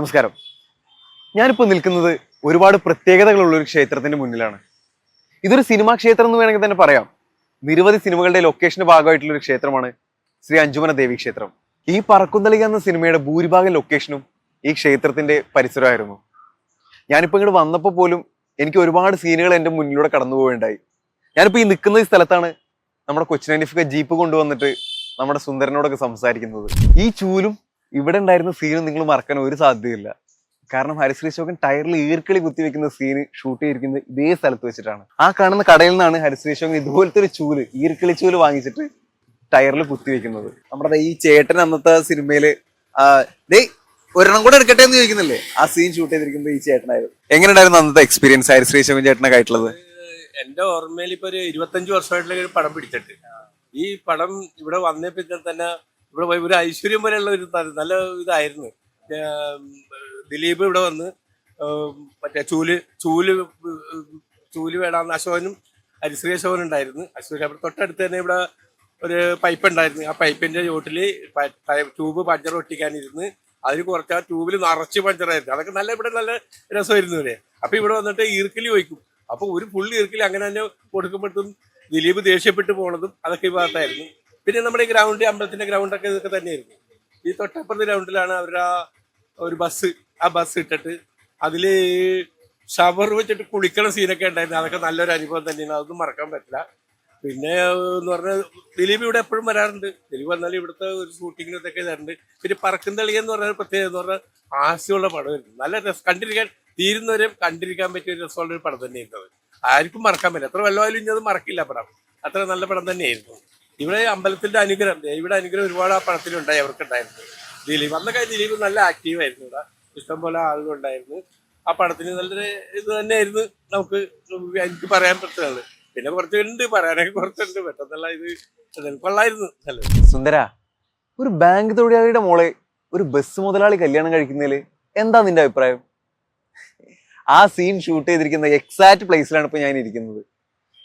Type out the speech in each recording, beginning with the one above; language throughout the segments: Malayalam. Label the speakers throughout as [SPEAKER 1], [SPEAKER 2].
[SPEAKER 1] നമസ്കാരം. ഞാനിപ്പോൾ നിൽക്കുന്നത് ഒരുപാട് പ്രത്യേകതകളുള്ള ഒരു ക്ഷേത്രത്തിന്റെ മുന്നിലാണ്. ഇതൊരു സിനിമാ ക്ഷേത്രം എന്ന് വേണമെങ്കിൽ തന്നെ പറയാം. നിരവധി സിനിമകളുടെ ലൊക്കേഷന്റെ ഭാഗമായിട്ടുള്ള ഒരു ക്ഷേത്രമാണ് ശ്രീ അഞ്ജുമന ദേവി ക്ഷേത്രം. ഈ പറക്കുന്തളിക എന്ന സിനിമയുടെ ഭൂരിഭാഗം ലൊക്കേഷനും ഈ ക്ഷേത്രത്തിന്റെ പരിസരമായിരുന്നു. ഞാനിപ്പോൾ ഇങ്ങോട്ട് വന്നപ്പോൾ പോലും എനിക്ക് ഒരുപാട് സീനുകൾ എന്റെ മുന്നിലൂടെ കടന്നു പോവുകയുണ്ടായി. ഞാനിപ്പോൾ ഈ നിൽക്കുന്ന ഈ സ്ഥലത്താണ് നമ്മുടെ കൊച്ചിനനിഫിക്ക ജീപ്പ് കൊണ്ടുവന്നിട്ട് നമ്മുടെ സുന്ദരനോടൊക്കെ സംസാരിക്കുന്നത്. ഈ ചൂലും ഇവിടെ ഉണ്ടായിരുന്ന സീനും നിങ്ങൾ മറക്കാൻ ഒരു സാധ്യതയില്ല. കാരണം ഹരിശ്രീ ശോകൻ ടയറിൽ ഈർക്കിളി കുത്തിവെക്കുന്ന സീന് ഷൂട്ട് ചെയ്തിരിക്കുന്നത് ഇതേ സ്ഥലത്ത് വെച്ചിട്ടാണ്. ആ കാണുന്ന കടയിൽ നിന്നാണ് ഹരിശ്രീ ശോകൻ ഇതുപോലത്തെ ഒരു ചൂൽ ഈർക്കിളി ചൂൽ വാങ്ങിച്ചിട്ട് ടയറിൽ കുത്തി കുത്തിവെക്കുന്നത് നമ്മുടെ ഈ ചേട്ടൻ അന്നത്തെ സിനിമയിൽ ഒരെണ്ണം കൂടെ എടുക്കട്ടെ എന്ന് ചോദിക്കുന്നില്ലേ? ആ സീൻ ഷൂട്ട് ചെയ്തിരിക്കുന്നത് ഈ ചേട്ടനായിരുന്നു. എങ്ങനെയുണ്ടായിരുന്നു അന്നത്തെ എക്സ്പീരിയൻസ് ഹരിശ്രീ ശോകൻ ചേട്ടനെ ആയിട്ടുള്ളത്
[SPEAKER 2] എന്റെ ഓർമ്മയിൽ ഇപ്പൊ ഒരു ഇരുപത്തഞ്ച് വർഷമായിട്ടുള്ള ഒരു പടം പിടിച്ചിട്ട്. ഈ പടം ഇവിടെ വന്നപ്പോ തന്നെ ഇവിടെ ഒരു ഐശ്വര്യം പോലെയുള്ള ഒരു നല്ല ഇതായിരുന്നു. ദിലീപ് ഇവിടെ വന്ന് മറ്റേ ചൂൽ ചൂൽ ചൂൽ വേടാന്ന് അശോകനും ഹരിശ്രീ അശോകനും ഉണ്ടായിരുന്നു. അശോകൻ അവിടെ തൊട്ടടുത്ത് തന്നെ ഇവിടെ ഒരു പൈപ്പ് ഉണ്ടായിരുന്നു. ആ പൈപ്പിന്റെ ചോട്ടിൽ ട്യൂബ് പഞ്ചർ ഒട്ടിക്കാനിരുന്ന് അതിൽ കുറച്ച് ആ ട്യൂബിൽ നിറച്ച് പഞ്ചറായിരുന്നു അതൊക്കെ നല്ല ഇവിടെ നല്ല രസമായിരുന്നു ഇവിടെ അപ്പൊ ഇവിടെ വന്നിട്ട് ഈർക്കിലി ഒഴിക്കും. അപ്പൊ ഒരു ഫുൾ ഈർക്കിലി അങ്ങനെ തന്നെ കൊടുക്കുമ്പോഴത്തും ദിലീപ് ദേഷ്യപ്പെട്ട് പോണതും അതൊക്കെ ഈ ഭാഗത്തായിരുന്നു. പിന്നെ നമ്മുടെ ഗ്രൗണ്ട് അമ്പലത്തിന്റെ ഗ്രൗണ്ടൊക്കെ ഇതൊക്കെ തന്നെയായിരുന്നു. ഈ തൊട്ടപ്പുറത്തെ ഗ്രൗണ്ടിലാണ് അവരുടെ ഒരു ബസ് ആ ബസ് ഇട്ടിട്ട് അതിൽ ഷവർ വെച്ചിട്ട് കുളിക്കണ സീനൊക്കെ ഉണ്ടായിരുന്നു. അതൊക്കെ നല്ലൊരു അനുഭവം തന്നെയാണ്. അതൊന്നും മറക്കാൻ പറ്റില്ല. പിന്നെ എന്ന് പറഞ്ഞാൽ ദിലീപ് ഇവിടെ എപ്പോഴും വരാറുണ്ട്. ദിലീപ് വന്നാൽ ഇവിടുത്തെ ഒരു ഷൂട്ടിങ്ങിന് ഇതൊക്കെ പിന്നെ പറക്കും തളിക എന്ന് പറഞ്ഞ പ്രത്യേകത എന്ന് പറഞ്ഞാൽ ആശയമുള്ള പടമായിരുന്നു നല്ല രസം. കണ്ടിരിക്കാൻ തീരുന്നവരെയും കണ്ടിരിക്കാൻ പറ്റിയ ഒരു രസമുള്ള ഒരു പടം തന്നെയായിരുന്നു അത്. ആർക്കും മറക്കാൻ പറ്റില്ല. എത്ര വല്ലതായാലും ഇനി അത് മറക്കില്ല പടം. അത്ര നല്ല പടം തന്നെയായിരുന്നു. ഇവിടെ അമ്പലത്തിന്റെ അനുഗ്രഹം ഇവിടെ അനുഗ്രഹം ഒരുപാട് ആ പണത്തിലുണ്ടായി അവർക്കുണ്ടായിരുന്നു. ദിലീപ് അന്നൊക്കെ ദിലീപ് നല്ല ആക്റ്റീവായിരുന്നു ഇവിടെ. ഇഷ്ടംപോലെ ആളുകളുണ്ടായിരുന്നു ആ പണത്തിന് നല്ലൊരു ഇത് തന്നെയായിരുന്നു നമുക്ക് എനിക്ക് പറയാൻ പറ്റുന്നത്. പിന്നെ കുറച്ചുണ്ട് പറയാനൊക്കെ കുറച്ചുണ്ട്. പെട്ടെന്നുള്ള ഇത് കൊള്ളായിരുന്നു. നല്ലത്.
[SPEAKER 1] സുന്ദര ഒരു ബാങ്ക് തൊഴിലാളിയുടെ മോളെ ഒരു ബസ് മുതലാളി കല്യാണം കഴിക്കുന്നതിൽ എന്താ നിന്റെ അഭിപ്രായം? ആ സീൻ ഷൂട്ട് ചെയ്തിരിക്കുന്ന എക്സാക്ട് പ്ലേസിലാണ് ഇപ്പൊ ഞാൻ ഇരിക്കുന്നത്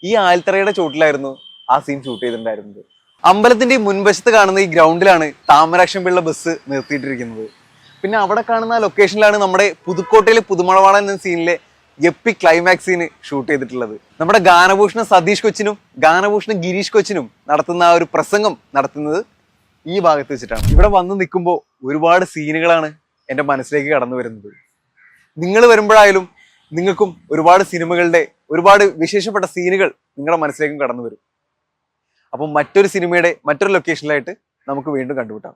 [SPEAKER 1] ഈ ആൽത്തറയുടെ ചോട്ടിലായിരുന്നു ആ സീൻ ഷൂട്ട് ചെയ്തിട്ടുണ്ടായിരുന്നത്. അമ്പലത്തിന്റെ മുൻവശത്ത് കാണുന്ന ഈ ഗ്രൗണ്ടിലാണ് താമരാക്ഷം പിള്ള ബസ് നിർത്തിയിട്ടിരിക്കുന്നത്. പിന്നെ അവിടെ കാണുന്ന ലൊക്കേഷനിലാണ് നമ്മുടെ പുതുക്കോട്ടയിലെ പുതുമഴവാളൻ എന്ന സീനിലെ എപ്പി ക്ലൈമാക്സ് സീന് ഷൂട്ട് ചെയ്തിട്ടുള്ളത്. നമ്മുടെ ഗാനഭൂഷണ സതീഷ് കൊച്ചിനും ഗാനഭൂഷണ ഗിരീഷ് കൊച്ചിനും നടത്തുന്ന ആ ഒരു പ്രസംഗം നടത്തുന്നത് ഈ ഭാഗത്ത് വെച്ചിട്ടാണ്. ഇവിടെ വന്ന് നിൽക്കുമ്പോൾ ഒരുപാട് സീനുകളാണ് എന്റെ മനസ്സിലേക്ക് കടന്നു വരുന്നത്. നിങ്ങൾ വരുമ്പോഴായാലും നിങ്ങൾക്കും ഒരുപാട് സിനിമകളുടെ ഒരുപാട് വിശേഷപ്പെട്ട സീനുകൾ നിങ്ങളുടെ മനസ്സിലേക്കും കടന്നു വരും. അപ്പം മറ്റൊരു സിനിമയുടെ മറ്റൊരു ലൊക്കേഷനിലായിട്ട് നമുക്ക് വീണ്ടും കണ്ടുമുട്ടാം.